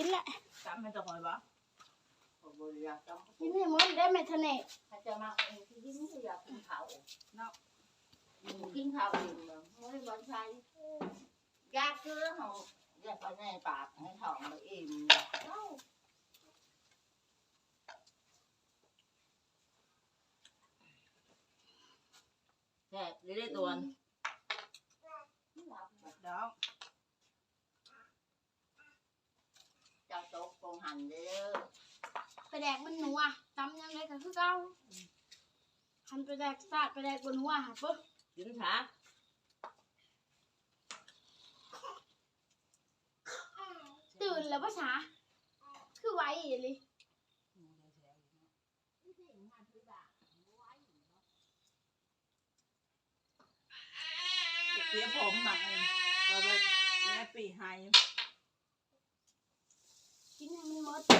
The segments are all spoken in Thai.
กินแหละจำไม่ต้องคอยบ่ผมบริยาต้องกินให้หมดได้ไหมทะเนศถ้าจะมาเองที่ยิ่งไม่อยากกินข้าวเนาะกินข้าวอยู่เนาะไม่บอลใช้ยากคือเขาอยากไปในปากให้ท้องมาอิ่มเอ้าแซ่บเรื่อยๆตัว ดอกจะตกก งหันเด้อไปแดกมันหนัวตำยังไงก็คือเก่าหันไปแดกซาดไปแดกบนหัวหาปุ๊บกินขาตื่นแล้วภาษาคือไวเลยเสียผมหมักเองพอไปแม่ปีหาย กินให้มันหม ดเอ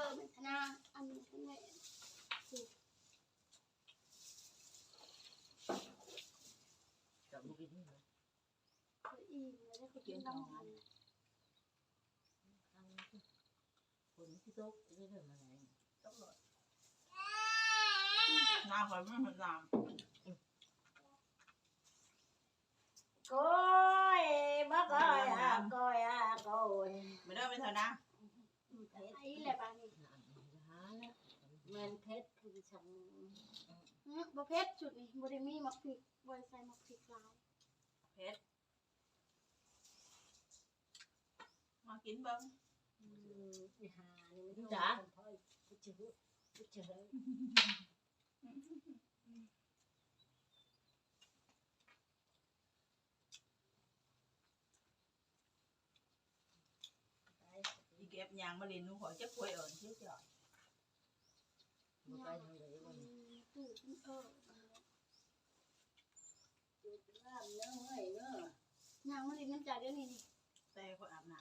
อมันชนะอันนี้ทะเนศกับลูกกินนี่เลยก็อิ่มแล้วได้ก็กินน้ำมันคนที่โต๊ะเรื่อยๆมาไหนโต๊ะเลยน้ำคอยไม่เหมือนน้ก้อยบ่ก้อยอะก้อยอะก้อยำไม่ได้ไปเถอะนะ ไอ้แหละบ้านี้แมันเพชรคือฉันอื้อประเภทจุดนี้บริมีมักพริกบริใส่มักพริกลายเพชรมากินเบ้างอืมอีหานี่มันจ๋าพ่อยกูจะรู้กูจะรู้อีเก็บยางมาเรียนหนูขอจะคุยเอิญเชื่อจ่อยบ่ไปทางไหนอืวะมาเออจุดน้ำเนื้อเฮ้ยเนนางมันดินน้ำจ่ายเดี๋ยวนี้นี่แต่คนอาบน้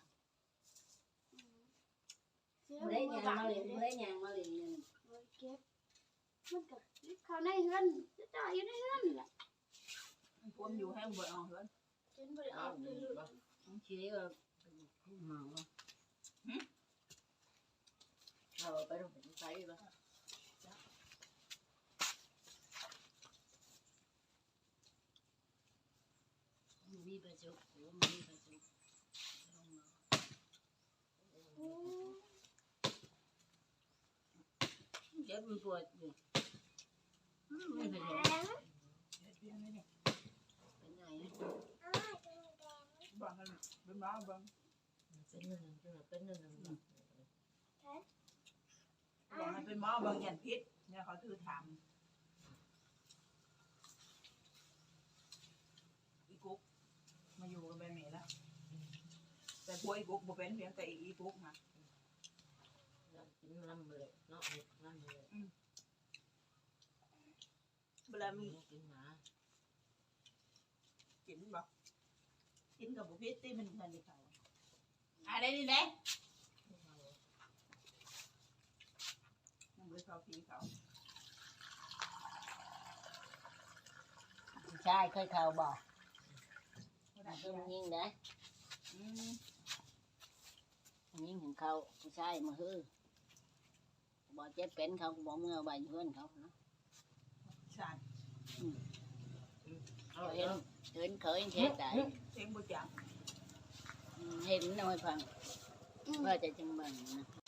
อืมเสียบ่ได้หัวยางมาเลเล่ยนเด้บ่ได้ยางมาเล่นเนี่ยโอ้ยเก็บมันกับเขาในเฮือนจะจ่ายอยู่ในเฮือนแหละำคนอยู่ให้มันบ่อยออกเถอะจนบริออกเลยลูกต้องชี้ว่าผู้หาเอาไปตรงไหนไปบ่มีประ จุมีประจุอืมเจ็บมันปวดอยู่ไม่เป็นไรเพียงนี้นี่เป็นไง บ้างกันเป็นบ้าบ้างเป็นหนึ่งเป็นหนึ่งบอกมันเป็นหม้อบางอย่างพิษเนี่ยเขาถือถามอีกุ๊กมาอยู่กับแม่เมย์แล้ว แต่พวกอีกุ๊กบ่เป็นเพียงแต่อีกุ๊กนะกินน้ำเลยเนาะน้ำเลยเวลามีกินหมากินบ่กินกับบุพิษที่มันทันดีเขาอะไรนี่แหละยังไม่ เขาพีเขาชายเคยข่าวบอกเขาได้เพิ่เพิ่มมยิงได้อืมยิงถึงเขาผู้ชายมาฮือบอกเจ็บเป็นเขาบอกเมื่อใบเพื่อนเขาเนาะชาติเห็นเห็นเคยเห็นได้เสียงบุจังเห็นน้อยฟังอืมเพื่อจะจังเบิ่งนะ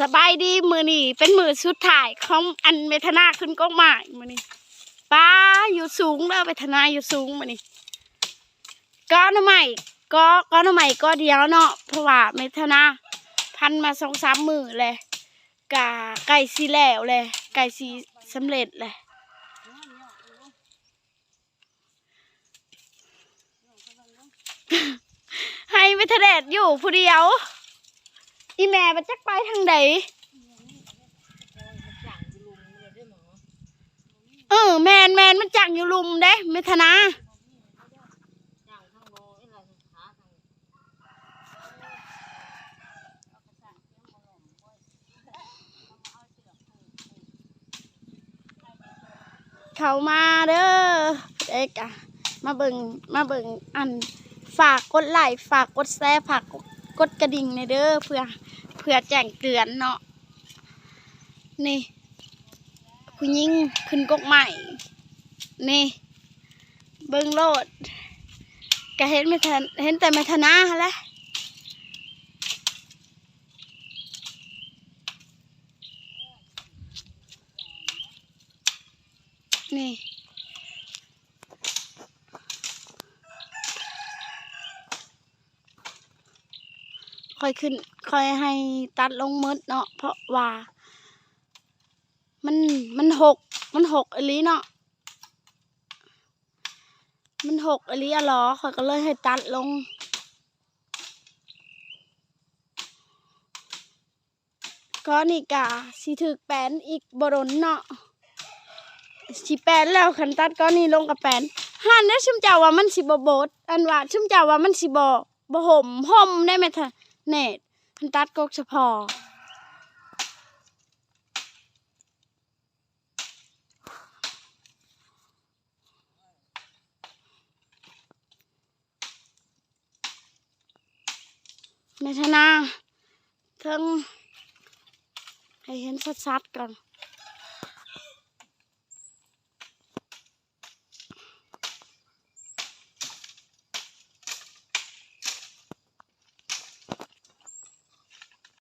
สบายดีมือนี่เป็นมือสุดท้ายของอันเมทนาขึ้นกองไม้มือนี่ป้าอยู่สูงแล้วเมทนาอยู่สูงมือนี่ก้อนใหม่ก็ก้อนใหม่ก็เดียวเนาะเพราะว่าเมทนาพันมาสองสามมือเลยกะไก่สีแล้วเลยไก่สีสำเร็จเลยให้เมทเดดอยู่ผู้เดียว อีแม่มันจักไปทางใดเออแมนแมนมันจังอยู่ลุมเด้เมทนาเขามาเด้อเด็กอะมาเบิ่งมาเบิ่งอันฝากกดไลค์ฝากกดแชร์ฝากกด กระดิ่งในเด้อเพื่อเพื่อแจ้งเตือนเนาะนี่ผู้หญิงขึ้นกกใหม่นี่ เบิ่งโลดก็เห็นไม่ทันเห็นแต่ไม่ทนานแหละนี่ ค่อยขึ้น ค่อยให้ตัดลงมืดเนาะเพราะว่า มันมันหก มันหกอลีเนาะมันหกอลีอะหรอข่อยก็เลยให้ตัดลงก็นี่กะสิถึกแปนอีกบรนเนาะสิแปนแล้วคันตัดก็นี่ลงกับแปนหันแล้วชุ่มเจ้าว่ามันสิบ่โบดอันว่าชุ่มเจ้าว่ามันสิบ่บ่ห่มห่มได้ไหมท่ะ เน็ตพันตัดกกเฉพาะในธนาเทิงให้เห็นชัดๆก่อน